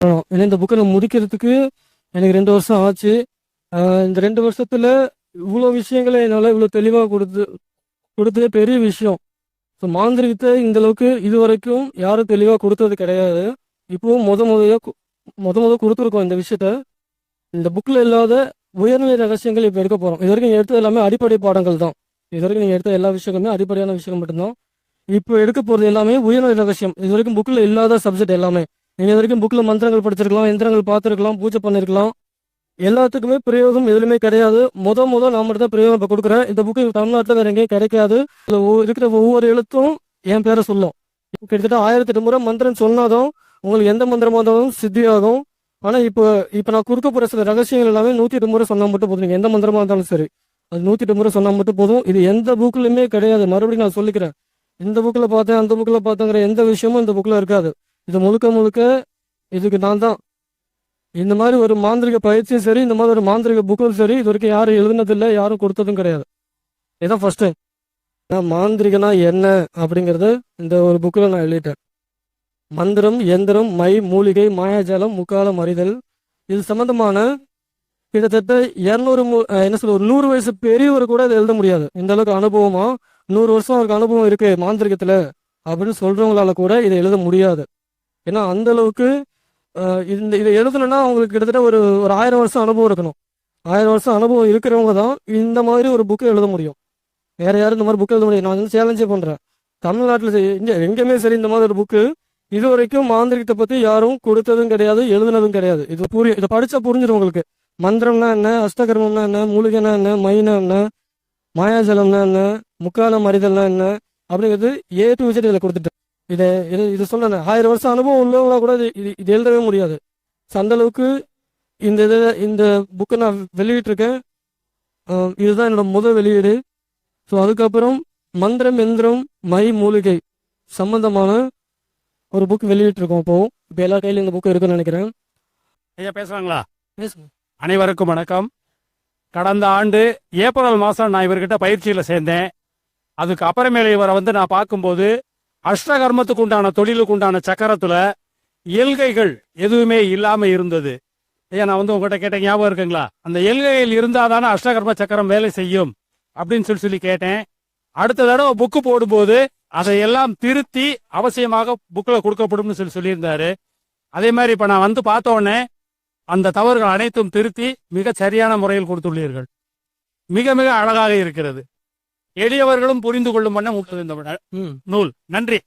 பண்ணணும் ஏன்னா இந்த புக்கை நான் முடிக்கிறதுக்கு எனக்கு ரெண்டு வருஷம் ஆச்சு. இந்த ரெண்டு வருஷத்தில் இவ்வளோ விஷயங்களை என்னால் இவ்வளோ தெளிவாக கொடுத்து கொடுத்ததே பெரிய விஷயம். ஸோ மாந்திரிகத்தை இந்த அளவுக்கு இது வரைக்கும் யாரும் தெளிவாக கொடுத்தது கிடையாது. இப்போவும் முத முதையாக கு- முத முத கொடுத்துருக்கோம் இந்த விஷயத்த. இந்த புக்கில் இல்லாத உயர்நிலை ரகசியங்கள் இப்போ எடுக்க போகிறோம் இது வரைக்கும் எடுத்தது எல்லாமே அடிப்படை பாடங்கள் தான். இது வரைக்கும் நீங்கள் எடுத்த எல்லா விஷயங்களுமே அடிப்படையான விஷயங்கள் மட்டும்தான். இப்போ எடுக்க போகிறது எல்லாமே உயர்நிலை ரகசியம். இது வரைக்கும் புக்கில் இல்லாத சப்ஜெக்ட் எல்லாமே. நீங்கள் இது வரைக்கும் புக்கில் மந்திரங்கள் படிச்சிருக்கலாம் எந்திரங்கள் பார்த்துருக்கலாம் பூஜை பண்ணிருக்கலாம். எல்லாத்துக்குமே பிரயோகம் எதுலையுமே கிடையாது. முத முத நான் மட்டும் தான் பிரயோகம் இப்போ கொடுக்குறேன். இந்த புக்கு தமிழ்நாட்டில் வேறு எங்கேயும் கிடைக்காது. இதில் இருக்கிற ஒவ்வொரு எழுத்தும் என் பேரை சொல்லும். கிட்டத்தட்ட ஆயிரத்தி எட்டு முறை மந்திரம் சொன்னாதான் உங்களுக்கு எந்த மந்திரமாக இருந்தாலும் சித்தியாகும். ஆனால் இப்போ இப்போ நான் கொடுக்க போகிற சில ரகசியங்கள் எல்லாமே நூற்றி எட்டு முறை சொன்னால் மட்டும் போதும். நீங்கள் எந்த மந்திரமாக இருந்தாலும் சரி. அது நூற்றி எட்டு முறை சொன்னால் மட்டும் போதும். இது எந்த புக்லையுமே கிடையாது. மறுபடியும் நான் சொல்லிக்கிறேன். இந்த புக்கில் பார்த்தேன் அந்த புக்கில் பார்த்தேங்கிற எந்த விஷயமும் இந்த புக்கில் இருக்காது. இது முழுக்க முழுக்க இதுக்கு நான் தான். இந்த மாதிரி ஒரு மாந்திரிக பயிற்சியும் சரி இந்த மாதிரி ஒரு மாந்திரிக புக்கும் சரி இது வரைக்கும் யாரும் எழுதுனதில்லை யாரும் கொடுத்ததும் கிடையாது. இதுதான் ஃபர்ஸ்ட் டைம் மாந்திரிகனா என்ன அப்படிங்கிறத இந்த ஒரு புக்கில் நான் எழுதிட்டேன். மந்திரம் எந்திரம் மை மூலிகை மாயாஜாலம் முக்காலம் அறிதல். இது சம்பந்தமான கிட்டத்தட்ட இரநூறு என்ன சொல்ல ஒரு நூறு வயசு பெரியவர் கூட இதை எழுத முடியாது. இந்த அளவுக்கு அனுபவமா? நூறு வருஷம் அவருக்கு அனுபவம் இருக்கு மாந்திரிகத்துல. அப்படின்னு சொல்றவங்களால கூட இதை எழுத முடியாது. ஏன்னா அந்த அளவுக்கு இந்த இதை எழுதணும்னா அவங்களுக்கு கிட்டத்தட்ட ஒரு ஒரு ஆயிரம் வருஷம் அனுபவம் இருக்கணும். ஆயிரம் வருஷம் அனுபவம் இருக்கிறவங்க தான் இந்த மாதிரி ஒரு புக்கு எழுத முடியும். வேற யாரும் இந்த மாதிரி புக் எழுத முடியும் நான் வந்து சேலஞ்சே பண்றேன். தமிழ்நாட்டில் இங்கே எங்கேயுமே சரி இந்த மாதிரி ஒரு புக்கு இது வரைக்கும் மாந்திரிகத்தை பத்தி யாரும் கொடுத்ததும் கிடையாது எழுதுனதும் கிடையாது. இது புரியும் இதை படிச்சா புரிஞ்சிடும் உங்களுக்கு. மந்திரம்னா என்ன அஷ்டகர்மம்னா என்ன மூலிகைனா என்ன மைனா என்ன மாயாஜலம்னா என்ன முக்காலம் அறிதல்னா என்ன அப்படிங்கிறது ஏ டு விஜய் இதில் கொடுத்துட்டேன் இதை இது இது சொன்னேன் ஆயிரம் வருஷம் அனுபவம் உள்ளவங்களா கூட இது இது இது எழுதவே முடியாது. ஸோ அந்த அளவுக்கு இந்த இதை இந்த புக்கை நான் வெளியிட்டிருக்கேன். இதுதான் என்னோட முதல் வெளியீடு. ஸோ அதுக்கப்புறம் மந்திரம் எந்திரம் மை மூலிகை சம்பந்தமான ஒரு புக் வெளியிட்டிருக்கோம் இப்போ. இப்போ எல்லா கையிலும் இந்த புக்கு இருக்குன்னு நினைக்கிறேன். ஐயா பேசுறாங்களா? பேசுங்க அனைவருக்கும் வணக்கம். கடந்த ஆண்டு ஏப்ரல் மாதம் நான் இவர்கிட்ட பயிற்சியில் சேர்ந்தேன். அதுக்கு அப்புறமேல இவரை வந்து நான் பார்க்கும்போது அஷ்டகர்மத்துக்கு உண்டான தொழிலுக்கு உண்டான சக்கரத்துல எல்கைகள் எதுவுமே இல்லாம இருந்தது. ஐயா நான் வந்து உங்ககிட்ட கேட்டேன் ஞாபகம் இருக்குங்களா? அந்த எல்கைகள் இருந்தாதானே அஷ்டகர்ம சக்கரம் வேலை செய்யும் அப்படின்னு சொல்லி சொல்லி கேட்டேன். அடுத்த தடவை புக்கு போடும்போது அதையெல்லாம் திருத்தி அவசியமாக புக்கில் கொடுக்கப்படும்னு சொல்லி சொல்லியிருந்தாரு. அதே மாதிரி இப்போ நான் வந்து பார்த்தோன்னே அந்த தவறுகள் அனைத்தும் திருத்தி மிக சரியான முறையில் கொடுத்துள்ளீர்கள். மிக மிக அழகாக இருக்கிறது. எளியவர்களும் புரிந்து கொள்ளும் வண்ணம் உள்ளது இந்த நூல். நன்றி.